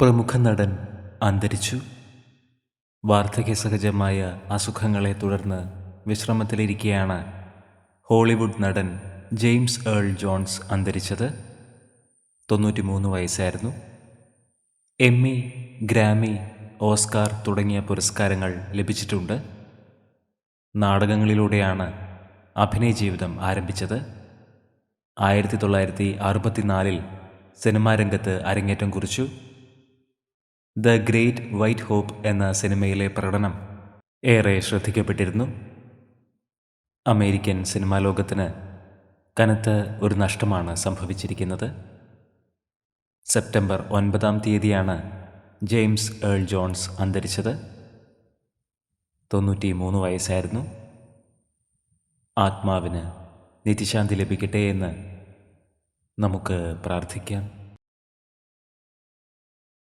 പ്രമുഖ നടൻ അന്തരിച്ചു. വാർദ്ധക്യസഹജമായ അസുഖങ്ങളെ തുടർന്ന് വിശ്രമത്തിലിരിക്കെയാണ് ഹോളിവുഡ് നടൻ ജെയിംസ് ഏൾ ജോൺസ് അന്തരിച്ചത്. തൊണ്ണൂറ്റിമൂന്ന് വയസ്സായിരുന്നു. എമ്മി ഗ്രാമി ഓസ്കാർ തുടങ്ങിയ പുരസ്കാരങ്ങൾ ലഭിച്ചിട്ടുണ്ട്. നാടകങ്ങളിലൂടെയാണ് അഭിനയ ജീവിതം ആരംഭിച്ചത്. ആയിരത്തി തൊള്ളായിരത്തി അറുപത്തിനാലിൽ സിനിമാരംഗത്ത് അരങ്ങേറ്റം കുറിച്ചു. ദ ഗ്രേറ്റ് വൈറ്റ് ഹോപ്പ് എന്ന സിനിമയിലെ പ്രകടനം ഏറെ ശ്രദ്ധിക്കപ്പെട്ടിരുന്നു. അമേരിക്കൻ സിനിമാ ലോകത്തിന് കനത്ത ഒരു നഷ്ടമാണ് സംഭവിച്ചിരിക്കുന്നത്. സെപ്റ്റംബർ ഒൻപതാം തീയതിയാണ് ജെയിംസ് ഏൾ ജോൺസ് അന്തരിച്ചത്. തൊണ്ണൂറ്റി മൂന്ന് വയസ്സായിരുന്നു. ആത്മാവിന് നിത്യശാന്തി ലഭിക്കട്ടെ എന്ന് നമുക്ക് പ്രാർത്ഥിക്കാം.